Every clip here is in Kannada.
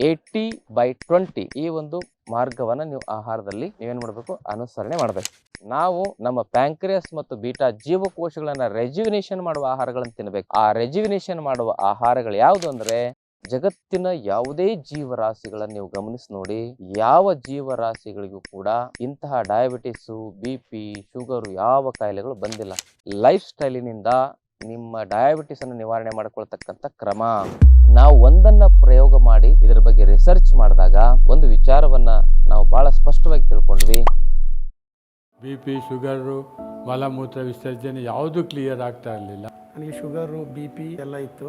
ಏಯ್ಟಿ ಬೈ ಟ್ವೆಂಟಿ ಈ ಒಂದು ಮಾರ್ಗವನ್ನು ನೀವು ಆಹಾರದಲ್ಲಿ ನೀವೇನು ಮಾಡಬೇಕು? ಅನುಸರಣೆ ಮಾಡಬೇಕು. ನಾವು ನಮ್ಮ ಪ್ಯಾಂಕ್ರಿಯಸ್ ಮತ್ತು ಬೀಟಾ ಜೀವಕೋಶಗಳನ್ನು ರೆಜ್ಯುವಿನೇಷನ್ ಮಾಡುವ ಆಹಾರಗಳನ್ನು ತಿನ್ನಬೇಕು ಆ ರೆಜ್ಯುವಿನೇಷನ್ ಮಾಡುವ ಆಹಾರಗಳು ಯಾವುದು ಅಂದರೆ ಜಗತ್ತಿನ ಯಾವುದೇ ಜೀವರಾಶಿಗಳನ್ನು ನೀವು ಗಮನಿಸಿ ನೋಡಿ. ಯಾವ ಜೀವರಾಶಿಗಳಿಗೂ ಕೂಡ ಇಂತಹ ಡಯಾಬಿಟಿಸು ಬಿ ಪಿ ಶುಗರು ಯಾವ ಕಾಯಿಲೆಗಳು ಬಂದಿಲ್ಲ. ಲೈಫ್ ಸ್ಟೈಲಿನಿಂದ ನಿಮ್ಮ ಡಯಾಬಿಟಿಸ್ ಅನ್ನು ನಿವಾರಣೆ ಮಾಡಿಕೊಳ್ತಕ್ಕಂಥ ಕ್ರಮ. ನಾವು ಒಂದನ್ನ ಪ್ರಯೋಗ ಮಾಡಿ ಇದರ ಬಗ್ಗೆ ರಿಸರ್ಚ್ ಮಾಡಿದಾಗ ಒಂದು ವಿಚಾರವನ್ನ ನಾವು ಬಹಳ ಸ್ಪಷ್ಟವಾಗಿ ತಿಳ್ಕೊಂಡ್ವಿ. ಬಿ ಪಿ, ಶುಗರು, ಮಲಮೂತ್ರ ವಿಸರ್ಜನೆ ಯಾವುದು ಕ್ಲಿಯರ್ ಆಗ್ತಾ ಇರಲಿಲ್ಲ. ನನಗೆ ಶುಗರು ಬಿ ಪಿ ಎಲ್ಲ ಇತ್ತು.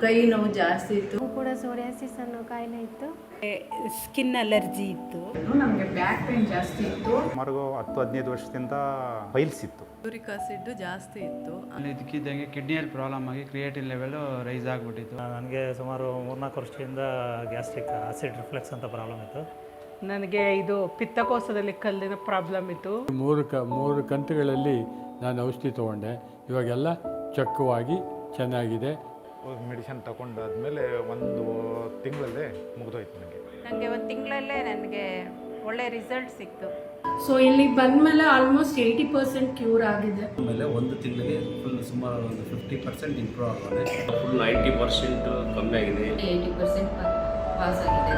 ಕೈ ನೋವು ಜಾಸ್ತಿ ಇತ್ತು. ಕೂಡ ಸೋರಿಯಾಸಿಸ್ ಅನ್ನೋ ಕಾಯಿಲೆ ಇತ್ತು. ಸ್ಕಿನ್ ಅಲರ್ಜಿ ಇತ್ತು. ನಮಗೆ ಬ್ಯಾಕ್ ಪೇನ್ ಜಾಸ್ತಿ ಇತ್ತು. ಸುಮಾರು ಹತ್ತು ಹದಿನೈದು ವರ್ಷದಿಂದ ಫೈಲ್ಸ್ ಇತ್ತು. ಯೂರಿಕ್ ಆಸಿಡ್ ಜಾಸ್ತಿ ಇತ್ತು. ಅಲ್ಲಿ ಇದಕ್ಕಿದ್ದಂಗೆ ಕಿಡ್ನಿಯಲ್ಲಿ ಪ್ರಾಬ್ಲಮ್ ಆಗಿ ಕ್ರಿಯೇಟಿನ್ ಲೆವೆಲ್ ರೈಸ್ ಆಗಿಬಿಟ್ಟಿತ್ತು. ನನಗೆ ಸುಮಾರು ಮೂರ್ನಾಲ್ಕು ವರ್ಷದಿಂದ ಗ್ಯಾಸ್ಟ್ರಿಕ್ ಆಸಿಡ್ ರಿಫ್ಲೆಕ್ಸ್ ಅಂತ ಪ್ರಾಬ್ಲಮ್ ಇತ್ತು. ನನಗೆ ಇದು ಪಿತ್ತಕೋಶದಲ್ಲಿ ಕಲ್ಲಿನ ಪ್ರಾಬ್ಲಮ್ ಇತ್ತು. ಮೂರು ಕ ಮೂರು ಕಂತುಗಳಲ್ಲಿ ನಾನು ಔಷಧಿ ತೊಗೊಂಡೆ. ಇವಾಗೆಲ್ಲ ಚಕ್ಕವಾಗಿ ಚೆನ್ನಾಗಿದೆ. ಮೆಡಿಸಿನ್ ತಗೊಂಡಾದ್ಮೇಲೆ ಒಂದು ತಿಂಗಳಲ್ಲೇ ಮುಗಿದೋಯ್ತು ನನಗೆ ನನಗೆ ಒಂದು ತಿಂಗಳಲ್ಲೇ ನನಗೆ ಒಳ್ಳೆ ರಿಸಲ್ಟ್ ಸಿಕ್ತು. ಸೊ ಇಲ್ಲಿಗೆ ಬಂದಮೇಲೆ ಆಲ್ಮೋಸ್ಟ್ ಏಯ್ಟಿ ಪರ್ಸೆಂಟ್ ಕ್ಯೂರ್ ಆಗಿದೆ. ಆಮೇಲೆ ಒಂದು ತಿಂಗಳಿಗೆ ಫುಲ್ ಸುಮಾರು ಒಂದು ಫಿಫ್ಟಿ ಪರ್ಸೆಂಟ್ ಇಂಪ್ರೂವ್ ಆಗಿದೆ. ಫುಲ್ ನೈಂಟಿ ಪರ್ಸೆಂಟ್ ಕಮ್ಮಿ ಆಗಿದೆ. ಏಯ್ಟಿ ಪರ್ಸೆಂಟ್ ಪಾಸ್ ಆಗಿದೆ.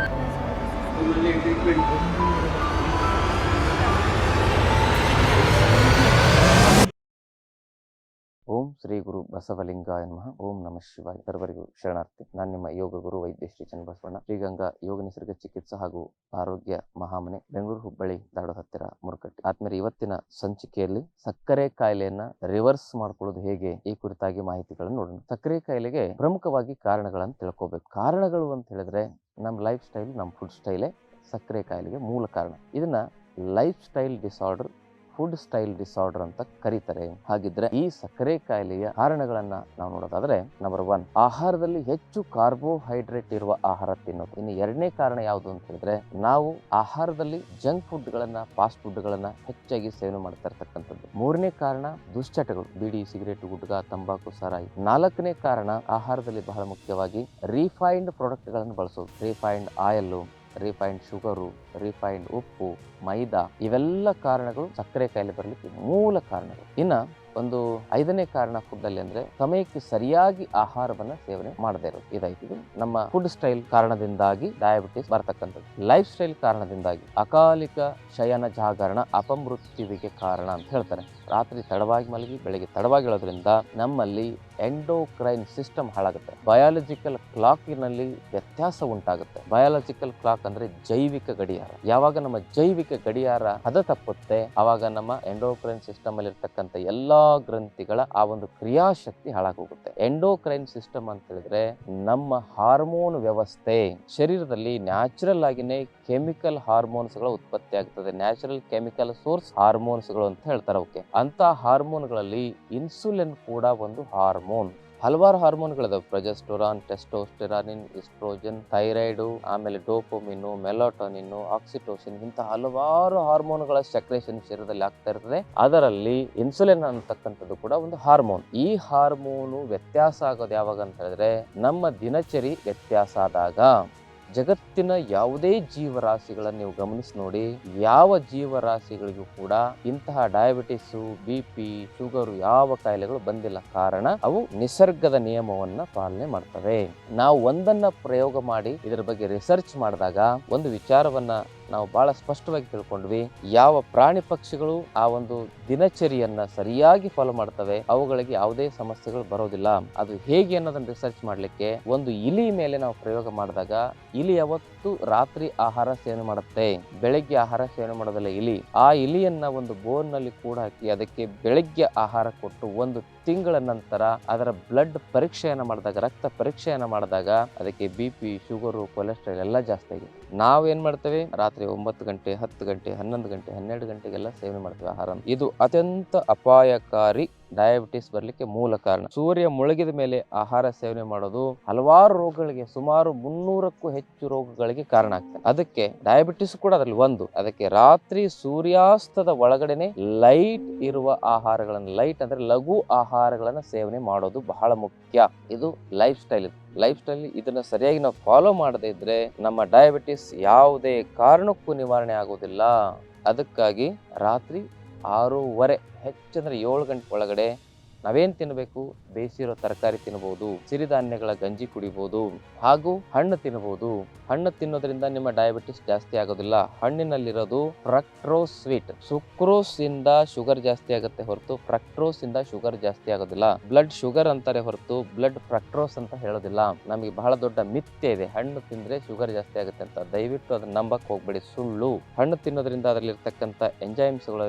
ಶ್ರೀ ಗುರು ಬಸವಲಿಂಗಾಯ ನಮಃ. ಓಂ ನಮಃ ಶಿವಾಯ. ಸರ್ವರಿಗೂ ಶರಣಾರ್ಥಿ. ನಾನು ನಿಮ್ಮ ಯೋಗ ಗುರು ವೈದ್ಯ ಶ್ರೀ ಚನ್ನಬಸವಣ್ಣ. ಶ್ರೀಗಂಗಾ ಯೋಗ ನಿಸರ್ಗ ಚಿಕಿತ್ಸಾ ಹಾಗೂ ಆರೋಗ್ಯ ಮಹಾಮನೆ ಬೆಂಗಳೂರು ಹುಬ್ಬಳ್ಳಿ ಧಾರವಾಡ ಹತ್ತಿರ, ಮುರುಕಟ್ಟಿ. ಆದ್ಮೇಲೆ ಇವತ್ತಿನ ಸಂಚಿಕೆಯಲ್ಲಿ ಸಕ್ಕರೆ ಕಾಯಿಲೆಯನ್ನ ರಿವರ್ಸ್ ಮಾಡ್ಕೊಳ್ಳೋದು ಹೇಗೆ? ಈ ಕುರಿತಾಗಿ ಮಾಹಿತಿಗಳನ್ನು ನೋಡೋಣ. ಸಕ್ಕರೆ ಕಾಯಿಲೆಗೆ ಪ್ರಮುಖವಾಗಿ ಕಾರಣಗಳನ್ನು ತಿಳ್ಕೋಬೇಕು. ಕಾರಣಗಳು ಅಂತ ಹೇಳಿದ್ರೆ ನಮ್ಮ ಲೈಫ್ ಸ್ಟೈಲ್, ನಮ್ಮ ಫುಡ್ ಸ್ಟೈಲೇ ಸಕ್ಕರೆ ಕಾಯಿಲೆಗೆ ಮೂಲ ಕಾರಣ. ಇದನ್ನ lifestyle disorder food style disorder ಅಂತ ಕರೀತಾರೆ. ಹಾಗಿದ್ರೆ ಈ ಸಕ್ಕರೆ ಕಾಯಿಲೆಯ ಕಾರಣಗಳನ್ನ ನಾವು ನೋಡೋದಾದ್ರೆ ನಂಬರ್ ಒನ್ ಆಹಾರದಲ್ಲಿ ಹೆಚ್ಚು ಕಾರ್ಬೋಹೈಡ್ರೇಟ್ ಇರುವ ಆಹಾರ ತಿನ್ನೋದು. ಇನ್ನು ಎರಡನೇ ಕಾರಣ ಯಾವುದು ಅಂತ ಹೇಳಿದ್ರೆ, ನಾವು ಆಹಾರದಲ್ಲಿ ಜಂಕ್ ಫುಡ್ ಗಳನ್ನ ಫಾಸ್ಟ್ ಫುಡ್ ಗಳನ್ನ ಹೆಚ್ಚಾಗಿ ಸೇವನೆ ಮಾಡ್ತಾ ಇರ್ತಕ್ಕಂಥದ್ದು. ಮೂರನೇ ಕಾರಣ ದುಶ್ಚಟಗಳು. ಬಿಡಿ ಸಿಗರೇಟ್ ಗುಡ್ಗ ತಂಬಾಕು, ಸಾರಾಯಿ. ನಾಲ್ಕನೇ ಕಾರಣ ಆಹಾರದಲ್ಲಿ ಬಹಳ ಮುಖ್ಯವಾಗಿ ರಿಫೈನ್ಡ್ ಪ್ರಾಡಕ್ಟ್ಗಳನ್ನು ಬಳಸೋದು. Refined oil refined sugar refined ಉಪ್ಪು, ಮೈದಾ ಇವೆಲ್ಲ ಕಾರಣಗಳು ಸಕ್ಕರೆ ಕಾಯಿಲೆ ಬರಲಿಕ್ಕೆ ಮೂಲ ಕಾರಣಗಳು. ಇನ್ನು ಒಂದು ಐದನೇ ಕಾರಣ ಫುಡ್ ಅಲ್ಲಿ ಅಂದ್ರೆ ಸಮಯಕ್ಕೆ ಸರಿಯಾಗಿ ಆಹಾರವನ್ನ ಸೇವನೆ ಮಾಡದೇ ಇರೋದು. ಇದಾಯ್ತು. ಇದು ನಮ್ಮ ಫುಡ್ ಸ್ಟೈಲ್ ಕಾರಣದಿಂದಾಗಿ ಡಯಾಬಿಟಿಸ್ ಬರ್ತಕ್ಕಂಥದ್ದು. ಲೈಫ್ ಸ್ಟೈಲ್ ಕಾರಣದಿಂದಾಗಿ ಅಕಾಲಿಕ ಶಯನ ಜಾಗರಣ ಅಪಮೃತ್ಯುವಿಗೆ ಕಾರಣ ಅಂತ ಹೇಳ್ತಾರೆ. ರಾತ್ರಿ ತಡವಾಗಿ ಮಲಗಿ, ಬೆಳಗ್ಗೆ ತಡವಾಗಿ ಹೇಳೋದ್ರಿಂದ ನಮ್ಮಲ್ಲಿ ಎಂಡೋಕ್ರೈನ್ ಸಿಸ್ಟಮ್ ಹಾಳಾಗುತ್ತೆ. ಬಯಾಲಜಿಕಲ್ ಕ್ಲಾಕಿನಲ್ಲಿ ವ್ಯತ್ಯಾಸ ಉಂಟಾಗುತ್ತೆ. ಬಯಾಲಜಿಕಲ್ ಕ್ಲಾಕ್ ಅಂದ್ರೆ ಜೈವಿಕ ಗಡಿಯಾರ. ಯಾವಾಗ ನಮ್ಮ ಜೈವಿಕ ಗಡಿಯಾರ ಹದ ತಪ್ಪುತ್ತೆ ಆವಾಗ ನಮ್ಮ ಎಂಡೋಕ್ರೈನ್ ಸಿಸ್ಟಮ್ ಅಲ್ಲಿ ಎಲ್ಲಾ ಗ್ರಂಥಿಗಳ ಆ ಒಂದು ಕ್ರಿಯಾಶಕ್ತಿ ಹಾಳಾಗೋಗುತ್ತೆ. ಎಂಡೋಕ್ರೈನ್ ಸಿಸ್ಟಮ್ ಅಂತ ಹೇಳಿದ್ರೆ ನಮ್ಮ ಹಾರ್ಮೋನ್ ವ್ಯವಸ್ಥೆ ಶರೀರದಲ್ಲಿ ನ್ಯಾಚುರಲ್ ಆಗಿನೇ ಕೆಮಿಕಲ್ ಹಾರ್ಮೋನ್ಸ್ಗಳ ಉತ್ಪತ್ತಿ ಆಗ್ತದೆ. ನ್ಯಾಚುರಲ್ ಕೆಮಿಕಲ್ ಸೋರ್ಸ್ ಹಾರ್ಮೋನ್ಸ್ಗಳು ಅಂತ ಹೇಳ್ತಾರೆ ಓಕೆ ಅಂತ ಹಾರ್ಮೋನ್ಗಳಲ್ಲಿ ಇನ್ಸುಲಿನ್ ಕೂಡ ಒಂದು ಹಾರ್ಮೋನ್ ಹಲವಾರು ಹಾರ್ಮೋನ್ಗಳಿದಾವೆ ಪ್ರೊಜೆಸ್ಟೊರಾನ್ ಟೆಸ್ಟೋಸ್ಟೆರಾನಿನ್ ಇಸ್ಟ್ರೋಜನ್ ಥೈರಾಯ್ಡ್ ಆಮೇಲೆ ಡೋಪೋಮಿನ್ ಮೆಲಾಟೋನಿನ್ ಆಕ್ಸಿಟೋಸಿನ್ ಇಂತಹ ಹಲವಾರು ಹಾರ್ಮೋನ್ಗಳ ಸೆಕ್ರೇಷನ್ ಶರೀರದಲ್ಲಿ ಆಗ್ತಾ ಇರ್ತದೆ. ಅದರಲ್ಲಿ ಇನ್ಸುಲಿನ್ ಅನ್ನತಕ್ಕಂಥದ್ದು ಕೂಡ ಒಂದು ಹಾರ್ಮೋನ್ ಈ ಹಾರ್ಮೋನು ವ್ಯತ್ಯಾಸ ಆಗೋದು ಯಾವಾಗ ಅಂತ ಹೇಳಿದ್ರೆ ನಮ್ಮ ದಿನಚರಿ ವ್ಯತ್ಯಾಸ ಆದಾಗ. ಜಗತ್ತಿನ ಯಾವುದೇ ಜೀವರಾಶಿಗಳನ್ನು ನೀವು ಗಮನಿಸಿ ನೋಡಿ, ಯಾವ ಜೀವರಾಶಿಗಳಿಗೂ ಕೂಡ ಇಂತಹ ಡಯಾಬಿಟಿಸ್, ಬಿ ಪಿ, ಶುಗರು ಯಾವ ಕಾಯಿಲೆಗಳು ಬಂದಿಲ್ಲ ಕಾರಣ ಅವು ನಿಸರ್ಗದ ನಿಯಮವನ್ನ ಪಾಲನೆ ಮಾಡ್ತವೆ. ನಾವು ಒಂದನ್ನ ಪ್ರಯೋಗ ಮಾಡಿ, ಇದರ ಬಗ್ಗೆ ರಿಸರ್ಚ್ ಮಾಡಿದಾಗ ಒಂದು ವಿಚಾರವನ್ನ ನಾವು ಬಹಳ ಸ್ಪಷ್ಟವಾಗಿ ತಿಳ್ಕೊಂಡ್ವಿ ಯಾವ ಪ್ರಾಣಿ ಪಕ್ಷಿಗಳು ಆ ಒಂದು ದಿನಚರಿಯನ್ನ ಸರಿಯಾಗಿ ಫಾಲೋ ಮಾಡ್ತವೆ, ಅವುಗಳಿಗೆ ಯಾವುದೇ ಸಮಸ್ಯೆಗಳು ಬರೋದಿಲ್ಲ. ಅದು ಹೇಗೆ ಅನ್ನೋದನ್ನ ರಿಸರ್ಚ್ ಮಾಡಲಿಕ್ಕೆ ಒಂದು ಇಲಿ ಮೇಲೆ ನಾವು ಪ್ರಯೋಗ ಮಾಡಿದಾಗ ಇಲಿ ಯಾವತ್ತು ರಾತ್ರಿ ಆಹಾರ ಸೇವನೆ ಮಾಡುತ್ತೆ. ಬೆಳಗ್ಗೆ ಆಹಾರ ಸೇವನೆ ಮಾಡೋದಿಲ್ಲ ಇಲಿ. ಆ ಇಲಿಯನ್ನ ಒಂದು ಬೋನ್ನಲ್ಲಿ ಕೂಡ ಹಾಕಿ ಅದಕ್ಕೆ ಬೆಳಗ್ಗೆ ಆಹಾರ ಕೊಟ್ಟು ಒಂದು ತಿಂಗಳ ನಂತರ ಅದರ ಬ್ಲಡ್ ಪರೀಕ್ಷೆಯನ್ನು ಮಾಡಿದಾಗ, ರಕ್ತ ಪರೀಕ್ಷೆಯನ್ನು ಮಾಡಿದಾಗ ಅದಕ್ಕೆ ಬಿ ಪಿ ಶುಗರು ಕೊಲೆಸ್ಟ್ರಾಲ್ ಎಲ್ಲ ಜಾಸ್ತಿ ಆಗಿದೆ. ನಾವೇನ್ ಮಾಡ್ತೇವೆ? ರಾತ್ರಿ ಒಂಬತ್ತು ಗಂಟೆ, ಹತ್ತು ಗಂಟೆ, ಹನ್ನೊಂದು ಗಂಟೆ, ಹನ್ನೆರಡು ಗಂಟೆಗೆಲ್ಲ ಸೇವನೆ ಮಾಡ್ತೇವೆ ಆಹಾರ ಇದು ಅತ್ಯಂತ ಅಪಾಯಕಾರಿ ಡಯಾಬಿಟಿಸ್ ಬರಲಿಕ್ಕೆ ಮೂಲ ಕಾರಣ. ಸೂರ್ಯ ಮುಳುಗಿದ ಮೇಲೆ ಆಹಾರ ಸೇವನೆ ಮಾಡೋದು ಹಲವಾರು ರೋಗಗಳಿಗೆ ಸುಮಾರು ಮುನ್ನೂರಕ್ಕೂ ಹೆಚ್ಚು ರೋಗಗಳಿಗೆ ಕಾರಣ ಆಗ್ತದೆ. ಅದಕ್ಕೆ ಡಯಾಬಿಟಿಸ್ ಕೂಡ ಅದರಲ್ಲಿ ಒಂದು. ಅದಕ್ಕೆ ರಾತ್ರಿ ಸೂರ್ಯಾಸ್ತದ ಒಳಗಡೆನೆ ಲೈಟ್ ಇರುವ ಆಹಾರಗಳನ್ನು, ಲೈಟ್ ಅಂದ್ರೆ ಲಘು ಆಹಾರಗಳನ್ನು ಸೇವನೆ ಮಾಡೋದು ಬಹಳ ಮುಖ್ಯ. ಇದು ಲೈಫ್ ಸ್ಟೈಲ್ ಲೈಫ್ ಸ್ಟೈಲ್ ಇದನ್ನ ಸರಿಯಾಗಿ ನಾವು ಫಾಲೋ ಮಾಡದೇ ಇದ್ರೆ ನಮ್ಮ ಡಯಾಬಿಟಿಸ್ ಯಾವುದೇ ಕಾರಣಕ್ಕೂ ನಿವಾರಣೆ ಆಗೋದಿಲ್ಲ. ಅದಕ್ಕಾಗಿ ರಾತ್ರಿ ಆರೂವರೆ ಹೆಚ್ಚಂದರೆ ಏಳು ಗಂಟೆ ಒಳಗಡೆ ನಾವೇನ್ ತಿನ್ನಬೇಕು ಬೇಯಿಸಿರೋ ತರಕಾರಿ ತಿನ್ಬೋದು, ಸಿರಿಧಾನ್ಯಗಳ ಗಂಜಿ ಕುಡಿಬಹುದು ಹಾಗೂ ಹಣ್ಣು ತಿನ್ಬೋದು. ಹಣ್ಣು ತಿನ್ನೋದ್ರಿಂದ ನಿಮ್ಮ ಡಯಾಬಿಟಿಸ್ ಜಾಸ್ತಿ ಆಗೋದಿಲ್ಲ. ಹಣ್ಣಿನಲ್ಲಿರೋದು ಫ್ರಕ್ಟ್ರೋಸ್ ಸ್ವೀಟ್ ಸುಕ್ರೋಸ್ ಇಂದ ಶುಗರ್ ಜಾಸ್ತಿ ಆಗುತ್ತೆ ಹೊರತು ಫ್ರಕ್ಟ್ರೋಸ್ ಇಂದ ಶುಗರ್ ಜಾಸ್ತಿ ಆಗೋದಿಲ್ಲ. ಬ್ಲಡ್ ಶುಗರ್ ಅಂತಾರೆ ಹೊರತು ಬ್ಲಡ್ ಫ್ರಕ್ಟ್ರೋಸ್ ಅಂತ ಹೇಳೋದಿಲ್ಲ. ನಮಗೆ ಬಹಳ ದೊಡ್ಡ ಮಿಥ್ಯೆ ಇದೆ. ಹಣ್ಣು ತಿಂದ್ರೆ ಶುಗರ್ ಜಾಸ್ತಿ ಆಗುತ್ತೆ ಅಂತ. ದಯವಿಟ್ಟು ಅದನ್ನ ನಂಬಕ್ ಹೋಗ್ಬೇಡಿ. ಸುಳ್ಳು. ಹಣ್ಣು ತಿನ್ನೋದ್ರಿಂದ ಅದರಲ್ಲಿರ್ತಕ್ಕಂಥ ಎಂಜೈಮ್ಸ್ಗಳು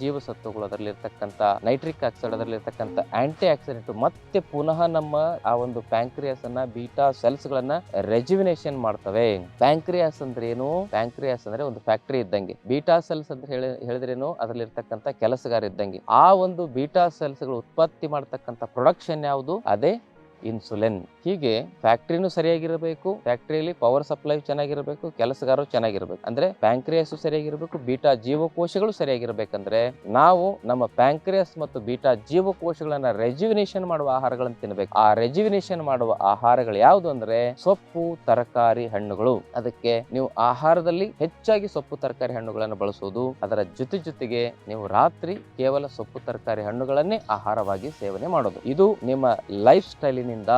ಜೀವಸತ್ವಗಳು, ಅದರಲ್ಲಿರ್ತಕ್ಕಂಥ ನೈಟ್ರಿಕ್ ಆಕ್ಸೈಡ್ ಅದರಲ್ಲಿರ್ತಕ್ಕಂಥ ಆಂಟಿ ಆಕ್ಸಿಡೆಂಟ್ ಮತ್ತೆ ಪುನಃ ನಮ್ಮ ಆ ಒಂದು ಪ್ಯಾಂಕ್ರಿಯಾಸ್ ಅನ್ನ ಬೀಟಾ ಸೆಲ್ಸ್ ಗಳನ್ನ ರೆಜಿವಿನೇಷನ್ ಮಾಡ್ತವೆ. ಪ್ಯಾಂಕ್ರಿಯಾಸ್ ಅಂದ್ರೆ ಏನು ಪ್ಯಾಂಕ್ರಿಯಾಸ್ ಅಂದ್ರೆ ಒಂದು ಫ್ಯಾಕ್ಟರಿ ಇದ್ದಂಗೆ. ಬೀಟಾ ಸೆಲ್ಸ್ ಅಂತ ಹೇಳಿ, ಹೇಳಿದ್ರೇನು? ಅದರಲ್ಲಿರ್ತಕ್ಕಂಥ ಕೆಲಸಗಾರ ಇದ್ದಂಗೆ. ಆ ಒಂದು ಬೀಟಾ ಸೆಲ್ಸ್ಗಳು ಉತ್ಪತ್ತಿ ಮಾಡ್ತಕ್ಕಂಥ ಪ್ರೊಡಕ್ಷನ್ ಯಾವುದು? ಅದೇ ಇನ್ಸುಲಿನ್ ಹೀಗೆ ಫ್ಯಾಕ್ಟ್ರಿನೂ ಸರಿಯಾಗಿರಬೇಕು ಫ್ಯಾಕ್ಟ್ರಿಯಲ್ಲಿ ಪವರ್ ಸಪ್ಲೈ ಚೆನ್ನಾಗಿರಬೇಕು, ಕೆಲಸಗಾರರು ಚೆನ್ನಾಗಿರಬೇಕು. ಅಂದ್ರೆ ಪ್ಯಾಂಕ್ರಿಯಸ್ ಸರಿಯಾಗಿರಬೇಕು ಬೀಟಾ ಜೀವಕೋಶಗಳು ಸರಿಯಾಗಿರ್ಬೇಕಂದ್ರೆ ನಾವು ನಮ್ಮ ಪ್ಯಾಂಕ್ರಿಯಸ್ ಮತ್ತು ಬೀಟಾ ಜೀವಕೋಶಗಳನ್ನ ರೆಜುವಿನೇಷನ್ ಮಾಡುವ ಆಹಾರಗಳನ್ನು ತಿನ್ನಬೇಕು ಆ ರೆಜುವಿನೇಷನ್ ಮಾಡುವ ಆಹಾರಗಳು ಯಾವುದು ಅಂದ್ರೆ ಸೊಪ್ಪು, ತರಕಾರಿ ಹಣ್ಣುಗಳು. ಅದಕ್ಕೆ ನೀವು ಆಹಾರದಲ್ಲಿ ಹೆಚ್ಚಾಗಿ ಸೊಪ್ಪು, ತರಕಾರಿ ಹಣ್ಣುಗಳನ್ನು ಬಳಸುವುದು ಅದರ ಜೊತೆ ಜೊತೆಗೆ ನೀವು ರಾತ್ರಿ ಕೇವಲ ಸೊಪ್ಪು, ತರಕಾರಿ ಹಣ್ಣುಗಳನ್ನೇ ಆಹಾರವಾಗಿ ಸೇವನೆ ಮಾಡೋದು. ಇದು ನಿಮ್ಮ ಲೈಫ್ ಸ್ಟೈಲಿನಿಂದ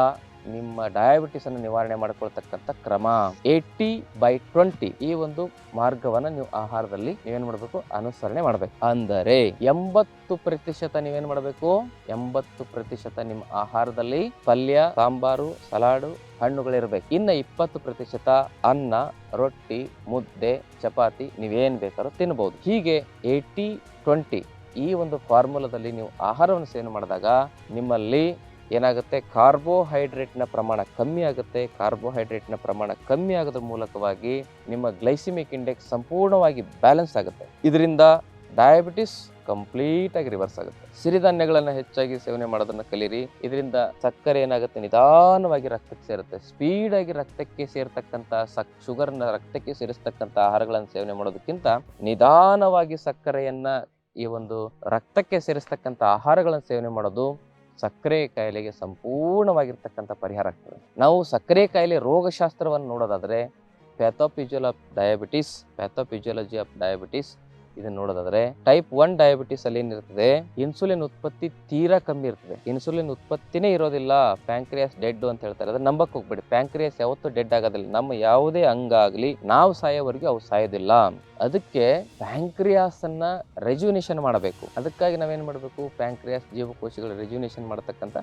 ನಿಮ್ಮ ಡಯಾಬಿಟಿಸ್ ಅನ್ನು ನಿವಾರಣೆ ಮಾಡಿಕೊಳ್ತಕ್ಕಂಥ ಕ್ರಮ. ಏಟಿ ಬೈ ಟ್ವೆಂಟಿ ಈ ಒಂದು ಮಾರ್ಗವನ್ನು ನೀವು ಆಹಾರದಲ್ಲಿ ನೀವೇನು ಮಾಡಬೇಕು? ಅನುಸರಣೆ ಮಾಡಬೇಕು. ಅಂದರೆ ಎಂಬತ್ತು ಪ್ರತಿಶತ ನೀವೇನು ಮಾಡಬೇಕು? ಎಂಬತ್ತು ಪ್ರತಿಶತ ನಿಮ್ಮ ಆಹಾರದಲ್ಲಿ ಪಲ್ಯ, ಸಾಂಬಾರು, ಸಲಾಡು, ಹಣ್ಣುಗಳಿರಬೇಕು. ಇನ್ನ ಇಪ್ಪತ್ತು ಪ್ರತಿಶತ ಅನ್ನ, ರೊಟ್ಟಿ, ಮುದ್ದೆ, ಚಪಾತಿ ನೀವೇನ್ ಬೇಕಾದ್ರೂ ತಿನ್ನಬಹುದು ಹೀಗೆ ಏಟಿ ಟ್ವೆಂಟಿ ಈ ಒಂದು ಫಾರ್ಮುಲಾದಲ್ಲಿ ನೀವು ಆಹಾರವನ್ನು ಸೇವನೆ ಮಾಡಿದಾಗ ನಿಮ್ಮಲ್ಲಿ ಏನಾಗುತ್ತೆ? ಕಾರ್ಬೋಹೈಡ್ರೇಟ್ನ ಪ್ರಮಾಣ ಕಮ್ಮಿ ಆಗುತ್ತೆ. ಕಾರ್ಬೋಹೈಡ್ರೇಟ್ನ ಪ್ರಮಾಣ ಕಮ್ಮಿ ಆಗೋದ್ರ ಮೂಲಕವಾಗಿ ನಿಮ್ಮ ಗ್ಲೈಸಿಮಿಕ್ ಇಂಡೆಕ್ಸ್ ಸಂಪೂರ್ಣವಾಗಿ ಬ್ಯಾಲೆನ್ಸ್ ಆಗುತ್ತೆ. ಇದರಿಂದ ಡಯಾಬಿಟಿಸ್ ಕಂಪ್ಲೀಟ್ ಆಗಿ ರಿವರ್ಸ್ ಆಗುತ್ತೆ. ಸಿರಿಧಾನ್ಯಗಳನ್ನ ಹೆಚ್ಚಾಗಿ ಸೇವನೆ ಮಾಡೋದನ್ನ ಕಲೀರಿ. ಇದರಿಂದ ಸಕ್ಕರೆ ಏನಾಗುತ್ತೆ? ನಿಧಾನವಾಗಿ ರಕ್ತಕ್ಕೆ ಸೇರುತ್ತೆ. ಸ್ಪೀಡ್ ಆಗಿ ರಕ್ತಕ್ಕೆ ಸೇರ್ತಕ್ಕಂಥ ಸಕ್, ಶುಗರ್ನ ರಕ್ತಕ್ಕೆ ಸೇರಿಸ್ತಕ್ಕಂಥ ಆಹಾರಗಳನ್ನು ಸೇವನೆ ಮಾಡೋದಕ್ಕಿಂತ ನಿಧಾನವಾಗಿ ಸಕ್ಕರೆಯನ್ನ ಈ ಒಂದು ರಕ್ತಕ್ಕೆ ಸೇರಿಸ್ತಕ್ಕಂಥ ಆಹಾರಗಳನ್ನು ಸೇವನೆ ಮಾಡೋದು ಸಕ್ಕರೆ ಕಾಯಿಲೆಗೆ ಸಂಪೂರ್ಣವಾಗಿರ್ತಕ್ಕಂಥ ಪರಿಹಾರ ಆಗ್ತದೆ. ನಾವು ಸಕ್ಕರೆ ಕಾಯಿಲೆ ರೋಗಶಾಸ್ತ್ರವನ್ನು ನೋಡೋದಾದರೆ pathophysiology of diabetes pathophysiology of diabetes ಇದನ್ನ ನೋಡೋದಾದ್ರೆ ಟೈಪ್ ಒನ್ ಡಯಾಬಿಟಿಸ್ ಅಲ್ಲಿ ಏನಿರ್ತದೆ ಇನ್ಸುಲಿನ್ ಉತ್ಪತ್ತಿ ತೀರಾ ಕಮ್ಮಿ ಇರ್ತದೆ. ಇನ್ಸುಲಿನ್ ಉತ್ಪತ್ತಿನೇ ಇರೋದಿಲ್ಲ ಪ್ಯಾಂಕ್ರಿಯಾಸ್ ಡೆಡ್ ಅಂತ ಹೇಳ್ತಾರೆ. ಅದನ್ನ ನಂಬಕ್ ಹೋಗ್ಬೇಡಿ. ಪ್ಯಾಂಕ್ರಿಯಾಸ್ ಯಾವತ್ತೂ ಡೆಡ್ ಆಗೋದಿಲ್ಲ. ನಮ್ಮ ಯಾವುದೇ ಅಂಗ ಆಗಲಿ ನಾವು ಸಾಯೋವರೆಗೂ ಅವು ಸಾಯೋದಿಲ್ಲ. ಅದಕ್ಕೆ ಪ್ಯಾಂಕ್ರಿಯಾಸ್ ಅನ್ನ ರೆಜ್ಯುನೇಷನ್ ಮಾಡಬೇಕು. ಅದಕ್ಕಾಗಿ ನಾವೇನ್ ಮಾಡಬೇಕು? ಪ್ಯಾಂಕ್ರಿಯಾಸ್ ಜೀವಕೋಶಗಳ ರೆಜುನೇಷನ್ ಮಾಡತಕ್ಕಂಥ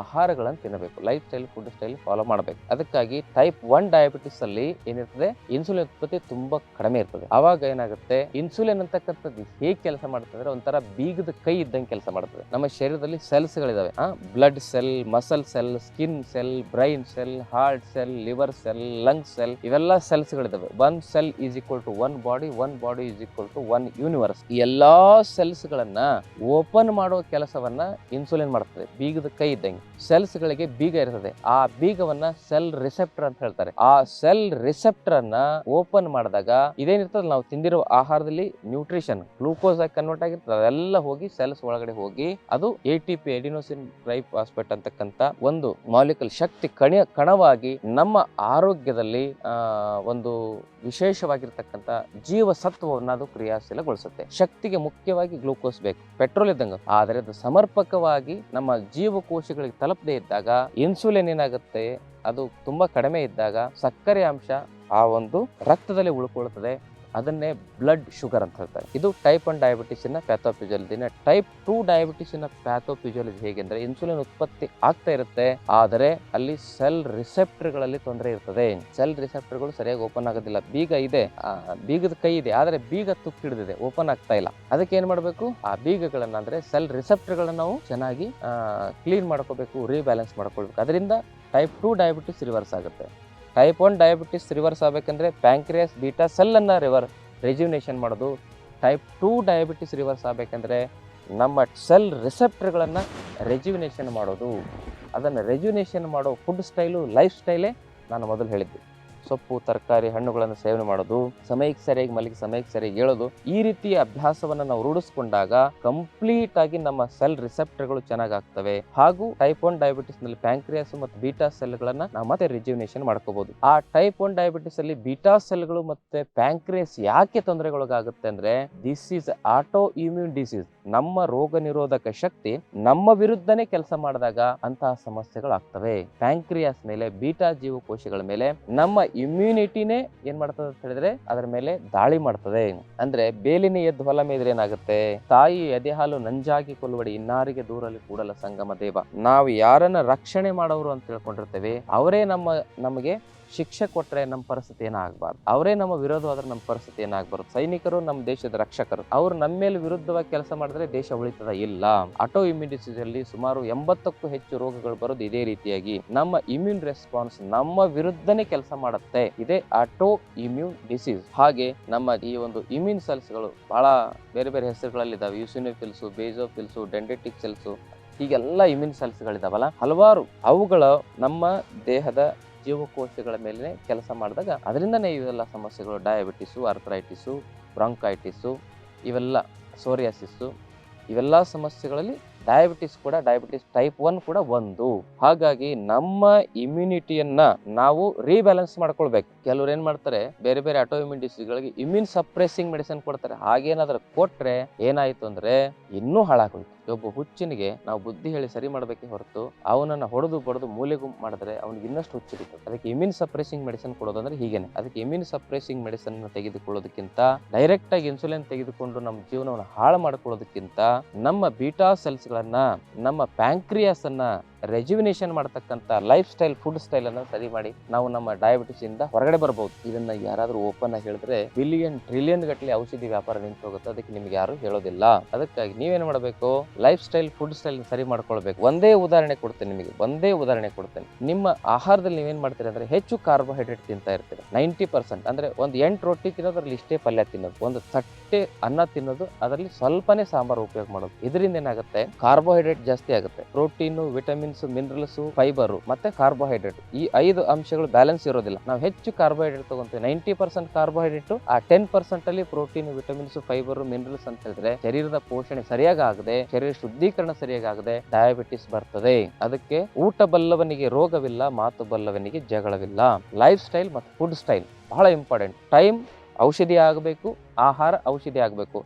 ಆಹಾರಗಳನ್ನು ತಿನ್ನಬೇಕು. Life style food style follow ಮಾಡಬೇಕು. ಅದಕ್ಕಾಗಿ ಟೈಪ್ ಒನ್ ಡಯಾಬಿಟಿಸ್ ಅಲ್ಲಿ ಏನಿರ್ತದೆ ಇನ್ಸುಲಿನ್ ಉತ್ಪತ್ತಿ ತುಂಬಾ ಕಡಿಮೆ ಇರ್ತದೆ. ಅವಾಗ ಏನಾಗುತ್ತೆ ಇನ್ಸುಲಿನ್ ಅಂತಕ್ಕಂಥದ್ದು ಹೇಗೆ ಕೆಲಸ ಮಾಡ್ತದೆ ಒಂಥರ ಬೀಗದ ಕೈ ಇದ್ದಂಗೆ ಕೆಲಸ ಮಾಡ್ತದೆ. ನಮ್ಮ ಶರೀರದಲ್ಲಿ ಸೆಲ್ಸ್ ಗಳಿದಾವೆ. Blood cell muscle cell skin cell brain cell heart cell liver cell lung cell ಇವೆಲ್ಲ ಸೆಲ್ಸ್ ಗಳಿದಾವೆ. One cell is equal to one body one body is equal to one universe ಎಲ್ಲಾ ಸೆಲ್ಸ್ ಗಳನ್ನ ಓಪನ್ ಮಾಡುವ ಕೆಲಸವನ್ನ ಇನ್ಸುಲಿನ್ ಮಾಡ್ತದೆ. ಬೀಗದ ಕೈ ಇದ್ದಂಗೆ. ಸೆಲ್ಸ್ ಗಳಿಗೆ ಬೀಗ ಇರ್ತದೆ. ಆ ಬೀಗವನ್ನ ಸೆಲ್ ರಿಸೆಪ್ಟರ್ ಅಂತ ಹೇಳ್ತಾರೆ. ಆ ಸೆಲ್ ರಿಸೆಪ್ಟರ್ ಅನ್ನ ಓಪನ್ ಮಾಡಿದಾಗ ಇದೇನಿರ್ತದೆ, ನಾವು ತಿಂದಿರುವ ಆಹಾರದಲ್ಲಿ ನ್ಯೂಟ್ರಿಷನ್, ಗ್ಲೂಕೋಸ್ ಆಗಿ ಕನ್ವರ್ಟ್ ಆಗಿರ್ತದೆ. ಅದೆಲ್ಲ ಹೋಗಿ ಸೆಲ್ಸ್ ಒಳಗಡೆ ಹೋಗಿ ಅದು A T P adenosine triphosphate ಅಂತಕ್ಕಂತ ಒಂದು ಮಾಲಿಕಲ್ ಶಕ್ತಿ ಕಣ, ಕಣವಾಗಿ ನಮ್ಮ ಆರೋಗ್ಯದಲ್ಲಿ ಒಂದು ವಿಶೇಷವಾಗಿರ್ತಕ್ಕಂಥ ಜೀವಸತ್ವವನ್ನು ಅದು ಕ್ರಿಯಾಶೀಲಗೊಳಿಸುತ್ತೆ. ಶಕ್ತಿಗೆ ಮುಖ್ಯವಾಗಿ ಗ್ಲೂಕೋಸ್ ಬೇಕು, ಪೆಟ್ರೋಲ್ ಇದ್ದಂಗೆ. ಆದರೆ ಅದು ಸಮರ್ಪಕವಾಗಿ ನಮ್ಮ ಜೀವಕೋಶಗಳಿಗೆ ತಲುಪದೇ ಇದ್ದಾಗ ಇನ್ಸುಲಿನ್ ಏನಾಗುತ್ತೆ? ಅದು ತುಂಬಾ ಕಡಿಮೆ ಇದ್ದಾಗ ಸಕ್ಕರೆ ಅಂಶ ಆ ಒಂದು ರಕ್ತದಲ್ಲಿ ಉಳ್ಕೊಳ್ತದೆ. ಅದನ್ನೇ ಬ್ಲಡ್ ಶುಗರ್ ಅಂತ ಹೇಳ್ತಾರೆ. ಇದು ಟೈಪ್ ಒನ್ ಡಯಾಬಿಟಿಸಿನ ಪ್ಯಾಥೋಫಿಜಿಯಾಲಜಿನ ಟೈಪ್ ಟೂ ಡಯಾಬಿಟಿಸಿನ ಪ್ಯಾಥೋಫಿಜಿಯಾಲಜಿ ಹೇಗೆಂದರೆ ಇನ್ಸುಲಿನ್ ಉತ್ಪತ್ತಿ ಆಗ್ತಾ ಇರುತ್ತೆ, ಆದರೆ ಅಲ್ಲಿ ಸೆಲ್ ರಿಸೆಪ್ಟರ್ಗಳಲ್ಲಿ ತೊಂದರೆ ಇರ್ತದೆ. ಸೆಲ್ ರಿಸೆಪ್ಟರ್ಗಳು ಸರಿಯಾಗಿ ಓಪನ್ ಆಗೋದಿಲ್ಲ. ಬೀಗ ಇದೆ. ಬೀಗದ ಕೈ ಇದೆ, ಆದರೆ ಬೀಗ ತುಕ್ಕು ಹಿಡಿದಿದೆ ಓಪನ್ ಆಗ್ತಾ ಇಲ್ಲ. ಅದಕ್ಕೆ ಏನು ಮಾಡಬೇಕು? ಆ ಬೀಗಗಳನ್ನ ಅಂದ್ರೆ ಸೆಲ್ ರಿಸೆಪ್ಟರ್ಗಳನ್ನು ನಾವು ಚೆನ್ನಾಗಿ ಕ್ಲೀನ್ ಮಾಡ್ಕೋಬೇಕು ರೀಬ್ಯಾಲೆನ್ಸ್ ಮಾಡ್ಕೊಳ್ಬೇಕು. ಅದರಿಂದ ಟೈಪ್ ಟೂ ಡಯಾಬಿಟಿಸ್ ರಿವರ್ಸ್ ಆಗುತ್ತೆ. ಟೈಪ್ ಒನ್ ಡಯಾಬಿಟಿಸ್ ರಿವರ್ಸ್ ಆಗಬೇಕಂದ್ರೆ ಪ್ಯಾಂಕ್ರಿಯಸ್ ಬೀಟಾ ಸೆಲ್ ಅನ್ನ ರಿವರ್ ರೆಜ್ಯುನೇಷನ್ ಮಾಡೋದು. ಟೈಪ್ ಟೂ ಡಯಾಬಿಟಿಸ್ ರಿವರ್ಸ್ ಆಗಬೇಕಂದ್ರೆ ನಮ್ಮ ಸೆಲ್ ರಿಸೆಪ್ಟರ್ಗಳನ್ನು ರೆಜ್ಯುನೇಷನ್ ಮಾಡೋದು. ಅದನ್ನು ರೆಜ್ಯುನೇಷನ್ ಮಾಡೋ ಫುಡ್ ಸ್ಟೈಲು ಲೈಫ್ ಸ್ಟೈಲೇ ನಾನು ಮೊದಲು ಹೇಳಿದ್ದೆ. ಸೊಪ್ಪು, ತರಕಾರಿ, ಹಣ್ಣುಗಳನ್ನು ಸೇವನೆ ಮಾಡೋದು, ಸಮಯಕ್ಕೆ ಸರಿಯಾಗಿ ಮಲಗಿ ಸಮಯಕ್ಕೆ ಸರಿಯಾಗಿ ಹೇಳೋದು, ಈ ರೀತಿಯ ಅಭ್ಯಾಸವನ್ನು ನಾವು ರೂಢಿಸಿಕೊಂಡಾಗ ಕಂಪ್ಲೀಟ್ ಆಗಿ ನಮ್ಮ ಸೆಲ್ ರಿಸೆಪ್ಟರ್ಗಳು ಚೆನ್ನಾಗಾಗ್ತವೆ ಹಾಗೂ ಟೈಪ್ ಒನ್ ಡಯಾಬಿಟಿಸ್ನಲ್ಲಿ ಪ್ಯಾಂಕ್ರಿಯಾಸ್ ಮತ್ತು ಬೀಟಾ ಸೆಲ್ಗಳನ್ನ ನಾವು ಮತ್ತೆ ರಿಜ್ಯುನೇಷನ್ ಮಾಡ್ಕೋಬಹುದು ಆ ಟೈಪ್ ಒನ್ ಡಯಾಬಿಟಿಸ್ ಅಲ್ಲಿ ಬೀಟಾ ಸೆಲ್ಗಳು ಮತ್ತೆ ಪ್ಯಾಂಕ್ರಿಯಾಸ್ ಯಾಕೆ ತೊಂದರೆಗೊಳಗಾಗುತ್ತೆ ಅಂದ್ರೆ this is auto immune disease ನಮ್ಮ ರೋಗ ನಿರೋಧಕ ಶಕ್ತಿ ನಮ್ಮ ವಿರುದ್ಧನೇ ಕೆಲಸ ಮಾಡಿದಾಗ ಅಂತಹ ಸಮಸ್ಯೆಗಳಾಗ್ತವೆ. ಪ್ಯಾಂಕ್ರಿಯಾಸ್ ಮೇಲೆ, ಬೀಟಾ ಜೀವಕೋಶಗಳ ಮೇಲೆ ನಮ್ಮ ಇಮ್ಯುನಿಟಿನೇ ಏನ್ ಮಾಡ್ತದೆ ಅಂತ ಹೇಳಿದ್ರೆ ಅದರ ಮೇಲೆ ದಾಳಿ ಮಾಡ್ತದೆ. ಅಂದ್ರೆ ಬೇಲಿನ ಎದ್ದು ಹೊಲ ಮೇದ್ರೆ ಏನಾಗುತ್ತೆ? ತಾಯಿ ಎದೆ ಹಾಲು ನಂಜಾಗಿ ಕೊಲ್ಲುವಡಿ ಇನ್ನಾರಿಗೆ ದೂರಲ್ಲಿ ಕೂಡಲ ಸಂಗಮ ದೇವ. ನಾವು ಯಾರನ್ನ ರಕ್ಷಣೆ ಮಾಡೋರು ಅಂತ ತಿಳ್ಕೊಂಡಿರ್ತೇವೆ, ಅವರೇ ನಮ್ಮ, ನಮಗೆ ಶಿಕ್ಷೆ ಕೊಟ್ಟರೆ ನಮ್ಮ ಪರಿಸ್ಥಿತಿ ಏನಾಗಬಾರ್ದು? ಅವರೇ ನಮ್ಮ ವಿರೋಧವಾದ್ರೆ ನಮ್ಮ ಪರಿಸ್ಥಿತಿ ಏನಾಗಬಾರ್ದು? ಸೈನಿಕರು ನಮ್ಮ ದೇಶದ ರಕ್ಷಕರು. ಅವ್ರು ನಮ್ಮ ಮೇಲೆ ವಿರುದ್ಧವಾಗಿ ಕೆಲಸ ಮಾಡಿದ್ರೆ ದೇಶ ಉಳಿತದ? ಇಲ್ಲ. ಆಟೋ ಇಮ್ಯುನಿಟಿ ಅಲ್ಲಿ ಸುಮಾರು ಎಂಬತ್ತಕ್ಕೂ ಹೆಚ್ಚು ರೋಗಗಳು ಬರೋದು ಇದೇ ರೀತಿಯಾಗಿ ನಮ್ಮ ಇಮ್ಯೂನ್ ರೆಸ್ಪಾನ್ಸ್ ನಮ್ಮ ವಿರುದ್ಧನೇ ಕೆಲಸ ಮಾಡುತ್ತೆ. ಇದೇ ಆಟೋ ಇಮ್ಯೂನ್ ಡಿಸೀಸ್ ಹಾಗೆ ನಮ್ಮ ಈ ಒಂದು ಇಮ್ಯೂನ್ ಸೆಲ್ಸ್ಗಳು ಬಹಳ ಬೇರೆ ಬೇರೆ ಹೆಸರುಗಳಲ್ಲಿ ಇದಾವೆ ಯೂಸಿನೋಫಿಲ್ಸ್ ಬೇಜೋಫಿಲ್ಸು ಡೆಂಡೆಟಿಕ್ ಸೆಲ್ಸ್ ಹೀಗೆಲ್ಲ ಇಮ್ಯೂನ್ ಸೆಲ್ಸ್ಗಳಿದಾವಲ್ಲ ಹಲವಾರು ಅವುಗಳ ನಮ್ಮ ದೇಹದ ಜೀವಕೋಶಗಳ ಮೇಲೆ ಕೆಲಸ ಮಾಡಿದಾಗ ಅದರಿಂದನೇ ಇವೆಲ್ಲ ಸಮಸ್ಯೆಗಳು ಡಯಾಬಿಟಿಸು ಅರ್ಥರೈಟಿಸು ಬ್ರಾಂಕೈಟಿಸು ಇವೆಲ್ಲ ಸೋರಿಯಾಸಿಸ್ಸು ಇವೆಲ್ಲ ಸಮಸ್ಯೆಗಳಲ್ಲಿ ಡಯಾಬಿಟಿಸ್ ಕೂಡ ಡಯಾಬಿಟಿಸ್ ಟೈಪ್ ಒನ್ ಕೂಡ ಒಂದು. ಹಾಗಾಗಿ ನಮ್ಮ ಇಮ್ಯುನಿಟಿಯನ್ನ ನಾವು ರೀಬ್ಯಾಲೆನ್ಸ್ ಮಾಡ್ಕೊಳ್ಬೇಕು. ಕೆಲವ್ರು ಏನ್ ಮಾಡ್ತಾರೆ, ಬೇರೆ ಬೇರೆ ಆಟೋ ಇಮ್ಯೂನ್ ಡಿಸೀಸ್ಗಳಿಗೆ ಇಮ್ಯೂನ್ ಸಪ್ರೆಸಿಂಗ್ ಮೆಡಿಸಿನ್ ಕೊಡ್ತಾರೆ. ಹಾಗೇನಾದ್ರೂ ಕೊಟ್ರೆ ಏನಾಯ್ತು ಅಂದ್ರೆ ಇನ್ನೂ ಹಾಳಾಗೋಯ್ತು. ಒಬ್ಬ ಹುಚ್ಚಿನಿಗೆ ನಾವು ಬುದ್ಧಿ ಹೇಳಿ ಸರಿ ಮಾಡಬೇಕೆ ಹೊರತು ಅವನನ್ನ ಹೊಡೆದು ಬಡದು ಮೂಲೆಗೂ ಮಾಡಿದ್ರೆ ಅವ್ನಿಗೆ ಇನ್ನಷ್ಟು ಹುಚ್ಚಿರುತ್ತೆ ಅದಕ್ಕೆ ಇಮ್ಯೂನ್ ಸಪ್ರೆಸಿಂಗ್ ಮೆಡಿಸಿನ್ ಕೊಡೋದಂದ್ರೆ ಹೀಗೇನೆ. ಅದಕ್ಕೆ ಇಮ್ಯೂನ್ ಸಪ್ರೆಸಿಂಗ್ ಮೆಡಿಸನ್ ತೆಗೆದುಕೊಳ್ಳೋದಕ್ಕಿಂತ ಡೈರೆಕ್ಟ್ ಆಗಿ ಇನ್ಸುಲಿನ್ ತೆಗೆದುಕೊಂಡು ನಮ್ಮ ಜೀವನವನ್ನು ಹಾಳು ಮಾಡ್ಕೊಳ್ಳೋದಕ್ಕಿಂತ ನಮ್ಮ ಬೀಟಾ ಸೆಲ್ಸ್ ಗಳನ್ನ ನಮ್ಮ ಪ್ಯಾಂಕ್ರಿಯಾಸ್ ಅನ್ನ ರೆಜ್ಯುವಿನೇಷನ್ ಮಾಡ್ತಕ್ಕಂಥ ಲೈಫ್ ಸ್ಟೈಲ್ ಫುಡ್ ಸ್ಟೈಲ್ ಅನ್ನ ಸರಿ ಮಾಡಿ ನಾವು ನಮ್ಮ ಡಯಾಬಿಟಿಸ್ ಇಂದ ಹೊರಗಡೆ ಬರ್ಬೋದು. ಇದನ್ನ ಯಾರಾದರೂ ಓಪನ್ ಆಗಿ ಹೇಳಿದ್ರೆ ಬಿಲಿಯನ್ ಟ್ರಿಲಿಯನ್ ಗಟ್ಟಲೆ ಔಷಧಿ ವ್ಯಾಪಾರ ನಿಂತು ಹೋಗುತ್ತೆ. ಅದಕ್ಕೆ ನಿಮ್ಗೆ ಯಾರು ಹೇಳೋದಿಲ್ಲ. ಅದಕ್ಕಾಗಿ ನೀವೇನ್ ಮಾಡಬೇಕು? ಲೈಫ್ ಸ್ಟೈಲ್ ಫುಡ್ ಸ್ಟೈಲ್ ಸರಿ ಮಾಡ್ಕೊಳ್ಬೇಕು. ಒಂದೇ ಉದಾಹರಣೆ ಕೊಡ್ತೇನೆ ನಿಮಗೆ. ಒಂದೇ ಉದಾಹರಣೆ ಕೊಡ್ತೇನೆ. ನಿಮ್ಮ ಆಹಾರದಲ್ಲಿ ನೀವೇನು ಮಾಡ್ತೀರಿ ಅಂದ್ರೆ ಹೆಚ್ಚು ಕಾರ್ಬೋಹೈಡ್ರೇಟ್ ತಿಂತಾ ಇರ್ತೀರಿ. ನೈಂಟಿ ಪರ್ಸೆಂಟ್ ಅಂದ್ರೆ ಒಂದು ಎಂಟು ರೊಟ್ಟಿ ತಿನ್ನೋದ್ರಲ್ಲಿ ಇಷ್ಟೇ ಪಲ್ಯ ತಿನ್ನೋದು. ಒಂದು ತಟ್ಟೆ ಅನ್ನ ತಿನ್ನೋದು. ಅದರಲ್ಲಿ ಸ್ವಲ್ಪನೇ ಸಾಂಬಾರು ಉಪಯೋಗ ಮಾಡೋದು. ಇದರಿಂದ ಏನಾಗುತ್ತೆ? ಕಾರ್ಬೋಹೈಡ್ರೇಟ್ ಜಾಸ್ತಿ ಆಗುತ್ತೆ. ಪ್ರೋಟೀನು ವಿಟಮಿನ್ಸ್ ಮಿನರಲ್ಸ್ ಫೈಬರ್ ಮತ್ತೆ ಕಾರ್ಬೋಹೈಡ್ರೇಟ್ ಈ ಐದು ಅಂಶಗಳು ಬ್ಯಾಲೆನ್ಸ್ ಇರೋದಿಲ್ಲ. ನಾವು ಹೆಚ್ಚು ಕಾರ್ಬೋಹೈಡ್ರೇಟ್ ತಗೊಂತೀವಿ. ನೈಂಟಿ ಪರ್ಸೆಂಟ್ ಕಾರ್ಬೋಹೈಡ್ರೇಟ್ ಆ ಟೆನ್ ಪರ್ಸೆಂಟ್ ಅಲ್ಲಿ ಪ್ರೋಟೀನ್ ವಿಟಮಿನ್ಸ್ ಫೈಬರ್ ಮಿನರಲ್ಸ್ ಅಂತ ಹೇಳಿದ್ರೆ ಶರೀರದ ಪೋಷಣೆ ಸರಿಯಾಗಿ ಆಗದೆ, ಶರೀರ ಶುದ್ಧೀಕರಣ ಸರಿಯಾಗಿ ಡಯಾಬಿಟಿಸ್ ಬರ್ತದೆ. ಅದಕ್ಕೆ ಊಟ ಬಲ್ಲವನಿಗೆ ರೋಗವಿಲ್ಲ ಮಾತು ಬಲ್ಲವನಿಗೆ ಜಗಳವಿಲ್ಲ. ಲೈಫ್ ಸ್ಟೈಲ್ ಮತ್ತು ಫುಡ್ ಸ್ಟೈಲ್ ಬಹಳ ಇಂಪಾರ್ಟೆಂಟ್ ಟೈಮ್ ಔಷಧಿ ಆಗಬೇಕು, ಆಹಾರ ಔಷಧಿ ಆಗಬೇಕು.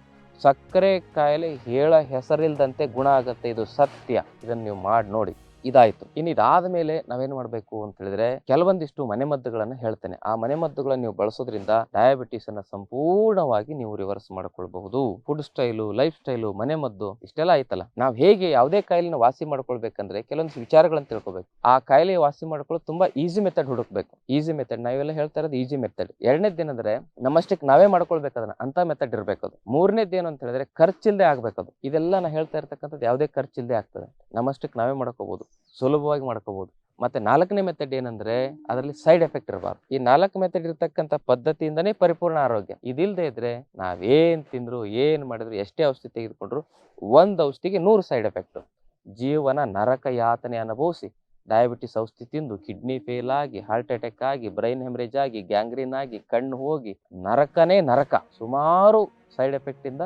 ಸಕ್ಕರೆ ಕಾಯಿಲೆ ಹೇಳ ಹೆಸರಿಲ್ದಂತೆ ಗುಣ ಆಗುತ್ತೆ. ಇದು ಸತ್ಯ. ಇದನ್ನು ನೀವು ಮಾಡಿ ನೋಡಿ. ಇದಾಯ್ತು. ಇನ್ನು ಇದಾದ ಮೇಲೆ ನಾವೇನು ಮಾಡಬೇಕು ಅಂತ ಹೇಳಿದ್ರೆ ಕೆಲವೊಂದಿಷ್ಟು ಮನೆಮದ್ದುಗಳನ್ನು ಹೇಳ್ತೇನೆ. ಆ ಮನೆಮದ್ದುಗಳನ್ನು ನೀವು ಬಳಸೋದ್ರಿಂದ ಡಯಾಬಿಟಿಸ್ ಅನ್ನ ಸಂಪೂರ್ಣವಾಗಿ ನೀವು ರಿವರ್ಸ್ ಮಾಡ್ಕೊಳ್ಬಹುದು. ಫುಡ್ ಸ್ಟೈಲು ಲೈಫ್ ಸ್ಟೈಲು ಮನೆಮದ್ದು ಇಷ್ಟೆಲ್ಲ ಆಯ್ತಲ್ಲ. ನಾವು ಹೇಗೆ ಯಾವುದೇ ಕಾಯಿಲೆನ ವಾಸಿ ಮಾಡ್ಕೊಳ್ಬೇಕಂದ್ರೆ ಕೆಲವೊಂದು ವಿಚಾರಗಳನ್ನು ತಿಳ್ಕೊಬೇಕು. ಆ ಕಾಯಿಲೆ ವಾಸಿ ಮಾಡ್ಕೊಳ್ಳೋದು ತುಂಬಾ ಈಸಿ ಮೆಥಡ್ ಹುಡುಕ್ಬೇಕು. ಈಸಿ ಮೆಥಡ್ ನಾವೆಲ್ಲ ಹೇಳ್ತಾ ಇರೋದು ಈಸಿ ಮೆಥಡ್ ಎರಡನೇದ್ದು ಏನಂದ್ರೆ ನಮ್ಮಷ್ಟಕ್ಕೆ ನಾವೇ ಅದನ್ನ. ಅಂತ ಮೆಥಡ್ ಇರಬೇಕು ಅದು. ಮೂರನೇದ್ದು ಏನು ಅಂತ ಹೇಳಿದ್ರೆ ಖರ್ಚಿಲ್ಲದೆ ಆಗ್ಬೇಕದು ಇದೆಲ್ಲ ನಾ ಹೇಳ್ತಾ ಇರ್ತಕ್ಕಂಥದ್ದು ಯಾವುದೇ ಖರ್ಚಿಲ್ಲದೆ ಆಗ್ತದೆ. ನಮ್ಮಷ್ಟಕ್ಕೆ ನಾವೇ ಮಾಡ್ಕೋಬಹುದು ಸುಲಭವಾಗಿ ಮಾಡ್ಕೋಬಹುದು ಮತ್ತೆ ನಾಲ್ಕನೇ ಮೆಥಡ್ ಏನಂದ್ರೆ ಅದರಲ್ಲಿ ಸೈಡ್ ಎಫೆಕ್ಟ್ ಇರಬಾರ್ದು. ಈ ನಾಲ್ಕು ಮೆಥಡ್ ಇರ್ತಕ್ಕಂಥ ಪದ್ಧತಿಯಿಂದನೇ ಪರಿಪೂರ್ಣ ಆರೋಗ್ಯ. ಇದಿಲ್ಲದೆ ಇದ್ರೆ ನಾವೇನ್ ತಿಂದ್ರು, ಏನು ಮಾಡಿದ್ರು, ಎಷ್ಟೇ ಔಷಧಿ ತೆಗೆದುಕೊಂಡ್ರು ಒಂದು ಔಷಧಿಗೆ ನೂರು ಸೈಡ್ ಎಫೆಕ್ಟ್ ಜೀವನ ನರಕ ಯಾತನೆ ಅನುಭವಿಸಿ ಡಯಾಬಿಟಿಸ್ ಔಷಧಿ ತಿಂದು ಕಿಡ್ನಿ ಫೇಲ್ ಆಗಿ ಹಾರ್ಟ್ ಅಟ್ಯಾಕ್ ಆಗಿ ಬ್ರೈನ್ ಹೆಮರೇಜ್ ಆಗಿ ಗ್ಯಾಂಗ್ರೀನ್ ಆಗಿ, ಕಣ್ಣು ಹೋಗಿ, ನರಕನೇ ನರಕ. ಸುಮಾರು ಸೈಡ್ ಎಫೆಕ್ಟ್ ಇಂದ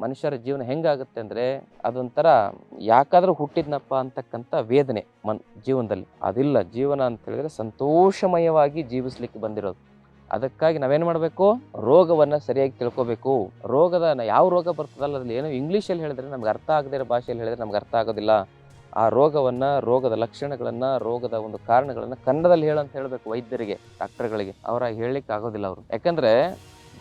ಮನುಷ್ಯರ ಜೀವನ ಹೆಂಗಾಗುತ್ತೆ ಅಂದರೆ ಅದೊಂಥರ ಯಾಕಾದರೂ ಹುಟ್ಟಿದ್ನಪ್ಪ ಅಂತಕ್ಕಂಥ ವೇದನೆ ಮನ್ ಜೀವನದಲ್ಲಿ. ಅದಿಲ್ಲ, ಜೀವನ ಅಂತ ಹೇಳಿದ್ರೆ ಸಂತೋಷಮಯವಾಗಿ ಜೀವಿಸ್ಲಿಕ್ಕೆ ಬಂದಿರೋದು. ಅದಕ್ಕಾಗಿ ನಾವೇನು ಮಾಡಬೇಕು? ರೋಗವನ್ನು ಸರಿಯಾಗಿ ತಿಳ್ಕೋಬೇಕು. ರೋಗದ ಯಾವ ರೋಗ ಬರ್ತದಲ್ಲ, ಅದರಲ್ಲಿ ಏನೋ ಇಂಗ್ಲೀಷಲ್ಲಿ ಹೇಳಿದ್ರೆ ನಮ್ಗೆ ಅರ್ಥ ಆಗದೇ ಇರೋ ಭಾಷೆಯಲ್ಲಿ ಹೇಳಿದ್ರೆ ನಮ್ಗೆ ಅರ್ಥ ಆಗೋದಿಲ್ಲ. ಆ ರೋಗವನ್ನು, ರೋಗದ ಲಕ್ಷಣಗಳನ್ನು, ರೋಗದ ಒಂದು ಕಾರಣಗಳನ್ನು ಕನ್ನಡದಲ್ಲಿ ಹೇಳಂತ ಹೇಳಬೇಕು ವೈದ್ಯರಿಗೆ, ಡಾಕ್ಟರ್ಗಳಿಗೆ. ಅವರಾಗಿ ಹೇಳಲಿಕ್ಕೆ ಆಗೋದಿಲ್ಲ ಅವರು. ಯಾಕಂದರೆ,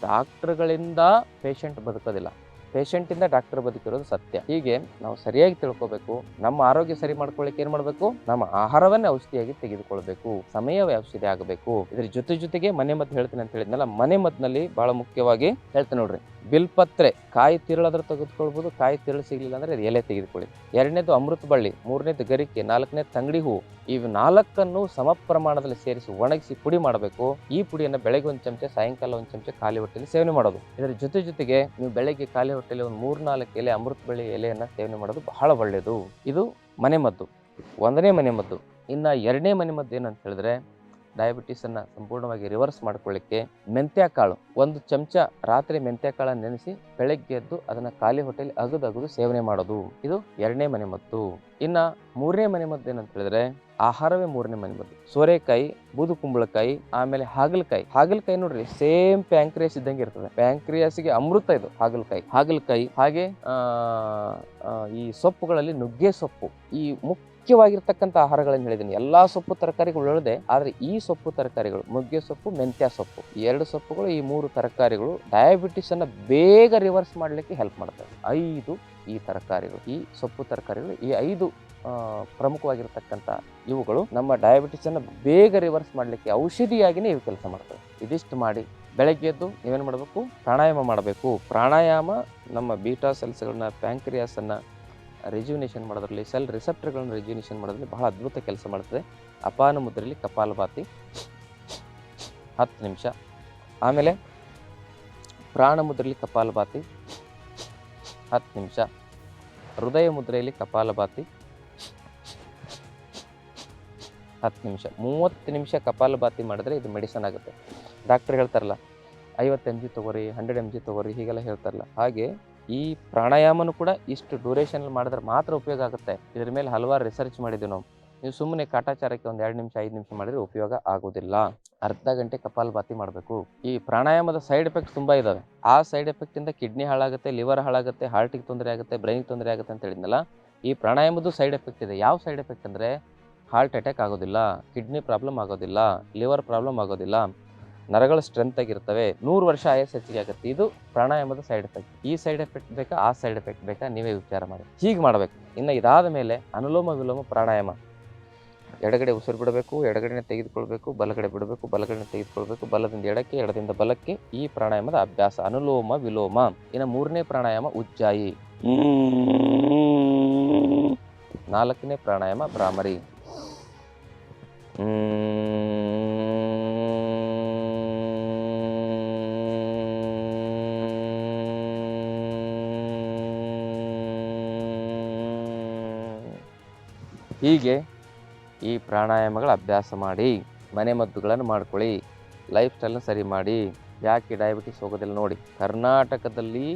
ಡಾಕ್ಟ್ರುಗಳಿಂದ ಪೇಷಂಟ್ ಬದುಕೋದಿಲ್ಲ. ಪೇಷಂಟಿಂದ ಡಾಕ್ಟರ್ ಬದುಕಿರೋದು ಸತ್ಯ. ಹೀಗೆ ನಾವು ಸರಿಯಾಗಿ ತಿಳ್ಕೊಬೇಕು. ನಮ್ಮ ಆರೋಗ್ಯ ಸರಿ ಮಾಡ್ಕೊಳ್ಳಿಕ್ಕೆ ಏನ್ ಮಾಡಬೇಕು? ನಮ್ಮ ಆಹಾರವನ್ನೇ ಔಷಧಿಯಾಗಿ ತೆಗೆದುಕೊಳ್ಬೇಕು. ಸಮಯವೇ ಔಷಧಿ ಆಗಬೇಕು. ಇದ್ರ ಜೊತೆ ಜೊತೆಗೆ ಮನೆ ಮದ್ದು ಹೇಳ್ತೀನಿ ಅಂತ ಹೇಳಿದ್ನಲ್ಲ, ಮನೆ ಮದ್ದಿನಲ್ಲಿ ಬಹಳ ಮುಖ್ಯವಾಗಿ ಹೇಳ್ತೇನೆ ನೋಡ್ರಿ. ಬಿಲ್ಪತ್ರೆ ಕಾಯಿ ತಿರುಳಾದ್ರೆ ತೆಗೆದುಕೊಳ್ಬೋದು, ಕಾಯಿ ತಿರುಳು ಸಿಗಲಿಲ್ಲ ಅಂದರೆ ಅದು ಎಲೆ ತೆಗೆದುಕೊಳ್ಳಿ. ಎರಡನೇದು ಅಮೃತ ಬಳ್ಳಿ, ಮೂರನೇದು ಗರಿಕೆ, ನಾಲ್ಕನೇದು ತಂಗಡಿ ಹೂವು. ಇವು ನಾಲ್ಕನ್ನು ಸಮ ಪ್ರಮಾಣದಲ್ಲಿ ಸೇರಿಸಿ ಒಣಗಿಸಿ ಪುಡಿ ಮಾಡಬೇಕು. ಈ ಪುಡಿಯನ್ನು ಬೆಳಗ್ಗೆ ಒಂದು ಚಮಚ, ಸಾಯಂಕಾಲ ಒಂದು ಚಮಚ ಖಾಲಿ ಹೊಟ್ಟೆಯಲ್ಲಿ ಸೇವನೆ ಮಾಡೋದು. ಇದರ ಜೊತೆ ಜೊತೆಗೆ ನೀವು ಬೆಳಗ್ಗೆ ಖಾಲಿ ಹೊಟ್ಟೆಯಲ್ಲಿ ಒಂದು ಮೂರು ನಾಲ್ಕು ಎಲೆ ಅಮೃತ ಬಳ್ಳಿ ಎಲೆಯನ್ನು ಸೇವನೆ ಮಾಡೋದು ಬಹಳ ಒಳ್ಳೆಯದು ಇದು ಮನೆಮದ್ದು ಒಂದನೇ ಮನೆಮದ್ದು ಇನ್ನು ಎರಡನೇ ಮನೆಮದ್ದು ಏನಂತ ಹೇಳಿದ್ರೆ ಡಯಾಬಿಟೀಸನ್ನು ಸಂಪೂರ್ಣವಾಗಿ ರಿವರ್ಸ್ ಮಾಡ್ಕೊಳ್ಳಿಕ್ಕೆ ಮೆಂತ್ಯ ಕಾಳು, ಒಂದು ಚಮಚ ರಾತ್ರಿ ಮೆಂತ್ಯ ಕಾಳನ್ನು ನೆನೆಸಿ ಬೆಳಗ್ಗೆ ಎದ್ದು ಅದನ್ನು ಖಾಲಿ ಹೊಟ್ಟೆಯಲ್ಲಿ ಅಗದು ಅಗದು ಸೇವನೆ ಮಾಡೋದು. ಇದು ಎರಡನೇ ಮನೆ ಮದ್ದು. ಇನ್ನು ಮೂರನೇ ಮನೆ ಮದ್ದು ಏನಂತ ಹೇಳಿದ್ರೆ ಆಹಾರವೇ ಮೂರನೇ ಮನೆ ಮದ್ದು. ಸೋರೆಕಾಯಿ, ಬೂದು ಕುಂಬಳಕಾಯಿ, ಆಮೇಲೆ ಹಾಗಲಕಾಯಿ. ಹಾಗಲಕಾಯಿ ನೋಡ್ರಿ ಸೇಮ್ ಪ್ಯಾಂಕ್ರಿಯಾಸ್ ಇದ್ದಂಗೆ ಇರ್ತದೆ. ಪ್ಯಾಂಕ್ರಿಯಾಸಿಗೆ ಅಮೃತ ಇದು, ಹಾಗಲಕಾಯಿ. ಹಾಗಲಕಾಯಿ, ಹಾಗೆ ಈ ಸೊಪ್ಪುಗಳಲ್ಲಿ ನುಗ್ಗೆ ಸೊಪ್ಪು. ಈ ಮುಖ್ಯ ಮುಖ್ಯವಾಗಿರ್ತಕ್ಕಂಥ ಆಹಾರಗಳನ್ನು ಹೇಳಿದ್ದೀನಿ ಎಲ್ಲ ಸೊಪ್ಪು ತರಕಾರಿಗಳು ಹೇಳಿದೆ ಆದರೆ ಈ ಸೊಪ್ಪು ತರಕಾರಿಗಳು, ನುಗ್ಗೆ ಸೊಪ್ಪು, ಮೆಂತ್ಯ ಸೊಪ್ಪು ಎರಡು ಸೊಪ್ಪುಗಳು, ಈ ಮೂರು ತರಕಾರಿಗಳು ಡಯಾಬಿಟಿಸ್ ಅನ್ನ ಬೇಗ ರಿವರ್ಸ್ ಮಾಡಲಿಕ್ಕೆ ಹೆಲ್ಪ್ ಮಾಡ್ತವೆ. ಐದು ಈ ತರಕಾರಿಗಳು, ಈ ಸೊಪ್ಪು ತರಕಾರಿಗಳು, ಈ ಐದು ಪ್ರಮುಖವಾಗಿರ್ತಕ್ಕಂಥ ಇವುಗಳು ನಮ್ಮ ಡಯಾಬಿಟಿಸ್ ಅನ್ನ ಬೇಗ ರಿವರ್ಸ್ ಮಾಡಲಿಕ್ಕೆ ಔಷಧಿಯಾಗಿಯೇ ಇವು ಕೆಲಸ ಮಾಡ್ತವೆ. ಇದಿಷ್ಟು ಮಾಡಿ ಬೆಳಗ್ಗೆ ಎದ್ದು ನೀವೇನು ಮಾಡಬೇಕು? ಪ್ರಾಣಾಯಾಮ ಮಾಡಬೇಕು. ಪ್ರಾಣಾಯಾಮ ನಮ್ಮ ಬೀಟಾ ಸೆಲ್ಸ್ಗಳನ್ನ ಪ್ಯಾಂಕ್ರಿಯಾಸನ್ನು ರೆಜ್ಯುನೇಷನ್ ಮಾಡೋದ್ರಲ್ಲಿ ಸೆಲ್ ರಿಸೆಪ್ಟರ್ಗಳನ್ನು ರೆಜ್ಯುನೇಷನ್ ಮಾಡೋದ್ರಲ್ಲಿ ಬಹಳ ಅದ್ಭುತ ಕೆಲಸ ಮಾಡ್ತದೆ. ಅಪಾನ ಮುದ್ರೆಯಲ್ಲಿ ಕಪಾಲಭಾತಿ ಹತ್ತು ನಿಮಿಷ. ಆಮೇಲೆ ಪ್ರಾಣ ಮುದ್ರೆಯಲ್ಲಿ ಕಪಾಲಭಾತಿ ಹತ್ತು ನಿಮಿಷ. ಹೃದಯ ಮುದ್ರೆಯಲ್ಲಿ ಕಪಾಲಭಾತಿ ಹತ್ತು ನಿಮಿಷ. ಮೂವತ್ತು ನಿಮಿಷ ಕಪಾಲಭಾತಿ ಮಾಡಿದ್ರೆ ಇದು ಮೆಡಿಸನ್ ಆಗುತ್ತೆ. ಡಾಕ್ಟರ್ ಹೇಳ್ತಾರಲ್ಲ, ಐವತ್ತು ಎಂ ಜಿ ತೊಗೋರಿ, ಹಂಡ್ರೆಡ್ ಎಂ ಜಿ ತೊಗೋರಿ, ಹೀಗೆಲ್ಲ ಹೇಳ್ತಾರಲ್ಲ. ಹಾಗೆ ಈ ಪ್ರಾಣಾಯಾಮನೂ ಕೂಡ ಇಷ್ಟು ಡ್ಯೂರೇಷನ್ ಮಾಡಿದ್ರೆ ಮಾತ್ರ ಉಪಯೋಗ ಆಗುತ್ತೆ. ಇದ್ರ ಮೇಲೆ ಹಲವಾರು ರಿಸರ್ಚ್ ಮಾಡಿದ್ವಿ ನಾವು. ನೀವು ಸುಮ್ಮನೆ ಕಾಟಾಚಾರಕ್ಕೆ ಒಂದು ಎರಡು ನಿಮಿಷ, ಐದು ನಿಮಿಷ ಮಾಡಿದ್ರೆ ಉಪಯೋಗ ಆಗೋದಿಲ್ಲ. ಅರ್ಧ ಗಂಟೆ ಕಪಾಲಭಾತಿ ಮಾಡಬೇಕು. ಈ ಪ್ರಾಣಾಯಾಮದ ಸೈಡ್ ಎಫೆಕ್ಟ್ಸ್ ತುಂಬ ಇದ್ದಾವೆ ಆ ಸೈಡ್ ಎಫೆಕ್ಟಿಂದ ಕಿಡ್ನಿ ಹಾಳಾಗುತ್ತೆ ಲಿವರ್ ಹಾಳಾಗುತ್ತೆ ಹಾರ್ಟಿಗೆ ತೊಂದರೆ ಆಗುತ್ತೆ ಬ್ರೈನ್ಗೆ ತೊಂದರೆ ಆಗುತ್ತೆ ಅಂತ ಹೇಳಿದ್ನಲ್ಲ, ಈ ಪ್ರಾಣಾಯಾಮದ್ದು ಸೈಡ್ ಎಫೆಕ್ಟ್ ಇದೆ. ಯಾವ ಸೈಡ್ ಎಫೆಕ್ಟ್ ಅಂದರೆ ಹಾರ್ಟ್ ಅಟ್ಯಾಕ್ ಆಗೋದಿಲ್ಲ ಕಿಡ್ನಿ ಪ್ರಾಬ್ಲಮ್ ಆಗೋದಿಲ್ಲ ಲಿವರ್ ಪ್ರಾಬ್ಲಮ್ ಆಗೋದಿಲ್ಲ. ನರಗಳು ಸ್ಟ್ರೆಂತ್ ಆಗಿರ್ತವೆ. ನೂರು ವರ್ಷ ಆಯಸ್ ಹೆಚ್ಚಿಗೆ ಆಗುತ್ತೆ. ಇದು ಪ್ರಾಣಾಯಾಮದ ಸೈಡ್ ಎಫೆಕ್ಟ್ ಈ ಸೈಡ್ ಎಫೆಕ್ಟ್ ಬೇಕಾ? ಆ ಸೈಡ್ ಎಫೆಕ್ಟ್ ಬೇಕಾ? ನೀವೇ ವಿಚಾರ ಮಾಡಿ. ಹೀಗೆ ಮಾಡಬೇಕು. ಇನ್ನು ಇದಾದ ಮೇಲೆ ಅನುಲೋಮ ವಿಲೋಮ ಪ್ರಾಣಾಯಾಮ. ಎಡಗಡೆ ಉಸಿರು ಬಿಡಬೇಕು, ಎಡಗಡೆನೆ ತೆಗೆದುಕೊಳ್ಬೇಕು, ಬಲಗಡೆ ಬಿಡಬೇಕು ಬಲಗಡೆ ತೆಗೆದುಕೊಳ್ಬೇಕು, ಬಲದಿಂದ ಎಡಕ್ಕೆ, ಎಡದಿಂದ ಬಲಕ್ಕೆ ಈ ಪ್ರಾಣಾಯಾಮದ ಅಭ್ಯಾಸ. ಅನುಲೋಮ ವಿಲೋಮ. ಇನ್ನು ಮೂರನೇ ಪ್ರಾಣಾಯಾಮ ಉಜ್ಜಾಯಿ. ನಾಲ್ಕನೇ ಪ್ರಾಣಾಯಾಮ ಭ್ರಾಮರಿ. ಹೀಗೆ ಈ ಪ್ರಾಣಾಯಾಮಗಳ ಅಭ್ಯಾಸ ಮಾಡಿ, ಮನೆ ಮದ್ದುಗಳನ್ನು ಮಾಡ್ಕೊಳ್ಳಿ ಲೈಫ್ ಸ್ಟೈಲ್ನ ಸರಿ ಮಾಡಿ, ಯಾಕೆ ಡಯಾಬಿಟಿಸ್ ಹೋಗೋದಿಲ್ಲ ನೋಡಿ. ಕರ್ನಾಟಕದಲ್ಲಿ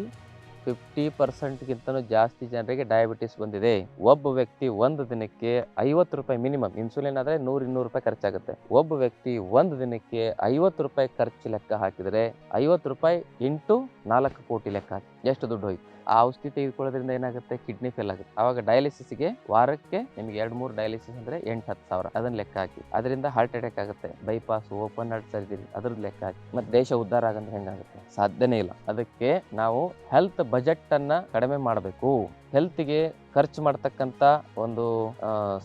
ಫಿಫ್ಟಿ ಪರ್ಸೆಂಟ್ಗಿಂತಲೂ ಜಾಸ್ತಿ ಜನರಿಗೆ ಡಯಾಬಿಟಿಸ್ ಬಂದಿದೆ. ಒಬ್ಬ ವ್ಯಕ್ತಿ ಒಂದು ದಿನಕ್ಕೆ ಐವತ್ತು ರೂಪಾಯಿ ಮಿನಿಮಮ್ ಇನ್ಸುಲಿನ್ ಆದರೆ ನೂರು, ಇನ್ನೂರು ರೂಪಾಯಿ ಖರ್ಚಾಗುತ್ತೆ. ಒಬ್ಬ ವ್ಯಕ್ತಿ ಒಂದು ದಿನಕ್ಕೆ ಐವತ್ತು ರೂಪಾಯಿ ಖರ್ಚು ಲೆಕ್ಕ ಹಾಕಿದರೆ, ಐವತ್ತು ರೂಪಾಯಿ ಇಂಟು ನಾಲ್ಕು ಕೋಟಿ ಲೆಕ್ಕ ಹಾಕಿ, ಎಷ್ಟು ದುಡ್ಡು ಹೋಯ್ತು? ಆ ಔಷಧಿ ತೆಗೆದುಕೊಳ್ಳೋದ್ರಿಂದ ಏನಾಗುತ್ತೆ? ಕಿಡ್ನಿ ಫೇಲ್ ಆಗುತ್ತೆ. ಆವಾಗ ಡಯಾಲಿಸಿಸ್ಗೆ ವಾರಕ್ಕೆ ನಿಮಗೆ ಎರಡು, ಮೂರು ಡಯಾಲಿಸಿಸ್ ಅಂದ್ರೆ ಎಂಟು, ಹತ್ತು ಸಾವಿರ. ಅದನ್ನ ಲೆಕ್ಕ ಹಾಕಿ. ಅದರಿಂದ ಹಾರ್ಟ್ ಅಟ್ಯಾಕ್ ಆಗುತ್ತೆ. ಬೈಪಾಸ್ ಓಪನ್ ಹಾರ್ಟ್ ಸರ್ಜರಿ ಅದ್ರದ್ದು ಲೆಕ್ಕ ಹಾಕಿ. ಮತ್ತೆ ದೇಶ ಉದ್ಧಾರ ಆಗಂದ್ರೆ ಹೆಂಗಾಗುತ್ತೆ? ಸಾಧ್ಯನೇ ಇಲ್ಲ. ಅದಕ್ಕೆ ನಾವು ಹೆಲ್ತ್ ಬಜೆಟ್ ಅನ್ನ ಕಡಿಮೆ ಮಾಡಬೇಕು. ಹೆಲ್ತ್ಗೆ ಖರ್ಚು ಮಾಡ್ತಕ್ಕಂಥ ಒಂದು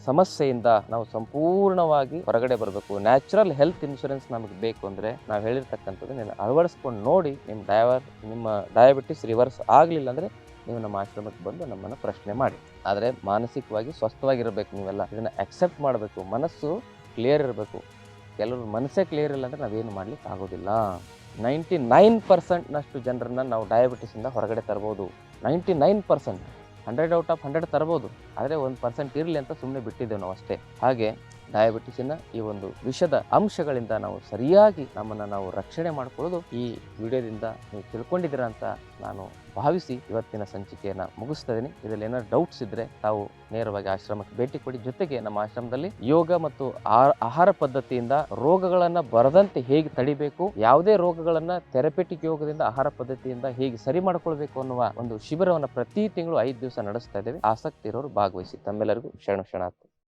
ಸಮಸ್ಯೆಯಿಂದ ನಾವು ಸಂಪೂರ್ಣವಾಗಿ ಹೊರಗಡೆ ಬರಬೇಕು. ನ್ಯಾಚುರಲ್ ಹೆಲ್ತ್ ಇನ್ಶೂರೆನ್ಸ್ ನಮಗೆ ಬೇಕು ಅಂದ್ರೆ ನಾವು ಹೇಳಿರ್ತಕ್ಕಂಥದ್ದು ಅಳವಡಿಸ್ಕೊಂಡು ನೋಡಿ ನಿಮ್ಮ ಡಯವರ್ ನಿಮ್ಮ ಡಯಾಬಿಟಿಸ್ ರಿವರ್ಸ್ ಆಗಲಿಲ್ಲ ಅಂದ್ರೆ ನೀವು ನಮ್ಮ ಆಶ್ರಮಕ್ಕೆ ಬಂದು ನಮ್ಮನ್ನು ಪ್ರಶ್ನೆ ಮಾಡಿ. ಆದರೆ ಮಾನಸಿಕವಾಗಿ ಸ್ವಸ್ಥವಾಗಿರಬೇಕು ನೀವೆಲ್ಲ. ಇದನ್ನು ಅಕ್ಸೆಪ್ಟ್ ಮಾಡಬೇಕು. ಮನಸ್ಸು ಕ್ಲಿಯರ್ ಇರಬೇಕು. ಕೆಲವರು ಮನಸ್ಸೇ ಕ್ಲಿಯರ್ ಇಲ್ಲ ಅಂದರೆ ನಾವೇನು ಮಾಡ್ಲಿಕ್ಕೆ ಆಗೋದಿಲ್ಲ. ನೈಂಟಿ ನೈನ್ ಪರ್ಸೆಂಟ್ನಷ್ಟು ಜನರನ್ನ ನಾವು ಡಯಾಬಿಟಿಸಿಂದ ಹೊರಗಡೆ ತರ್ಬೋದು. Ninety nine percent hundred out of hundred ತರ್ಬೋದು. ಆದರೆ ಒಂದು ಪರ್ಸೆಂಟ್ ಇರಲಿ ಅಂತ ಸುಮ್ಮನೆ ಬಿಟ್ಟಿದ್ದೇವೆ ನಾವು ಅಷ್ಟೇ ಹಾಗೆ ಡಯಾಬಿಟಿಸಿನ ಈ ಒಂದು ವಿಷದ ಅಂಶಗಳಿಂದ ನಾವು ಸರಿಯಾಗಿ ನಮ್ಮನ್ನು ನಾವು ರಕ್ಷಣೆ ಮಾಡಿಕೊಳ್ಳೋದು ಈ ವಿಡಿಯೋದಿಂದ ನೀವು ತಿಳ್ಕೊಂಡಿದ್ದೀರಾ ಅಂತ ನಾನು ಭಾವಿಸಿ ಇವತ್ತಿನ ಸಂಚಿಕೆಯನ್ನು ಮುಗಿಸ್ತಾ ಇದ್ದೀನಿ. ಇದರಲ್ಲಿ ಏನಾದ್ರು ಡೌಟ್ಸ್ ಇದ್ದರೆ ತಾವು ನೇರವಾಗಿ ಆಶ್ರಮಕ್ಕೆ ಭೇಟಿ ಕೊಡಿ. ಜೊತೆಗೆ ನಮ್ಮ ಆಶ್ರಮದಲ್ಲಿ ಯೋಗ ಮತ್ತು ಆಹಾರ ಪದ್ಧತಿಯಿಂದ ರೋಗಗಳನ್ನು ಬರದಂತೆ ಹೇಗೆ ತಡಿಬೇಕು, ಯಾವುದೇ ರೋಗಗಳನ್ನು ಥೆರಪೆಟಿಕ್ ಯೋಗದಿಂದ ಆಹಾರ ಪದ್ಧತಿಯಿಂದ ಹೇಗೆ ಸರಿ ಮಾಡಿಕೊಳ್ಬೇಕು ಅನ್ನುವ ಒಂದು ಶಿಬಿರವನ್ನು ಪ್ರತಿ ತಿಂಗಳು ಐದು ದಿವಸ ನಡೆಸ್ತಾ ಇದ್ದೇವೆ. ಆಸಕ್ತಿ ಇರೋರು ಭಾಗವಹಿಸಿ. ತಮ್ಮೆಲ್ಲರಿಗೂ ಶರಣ ಶರಣಾರ್ಥಿ.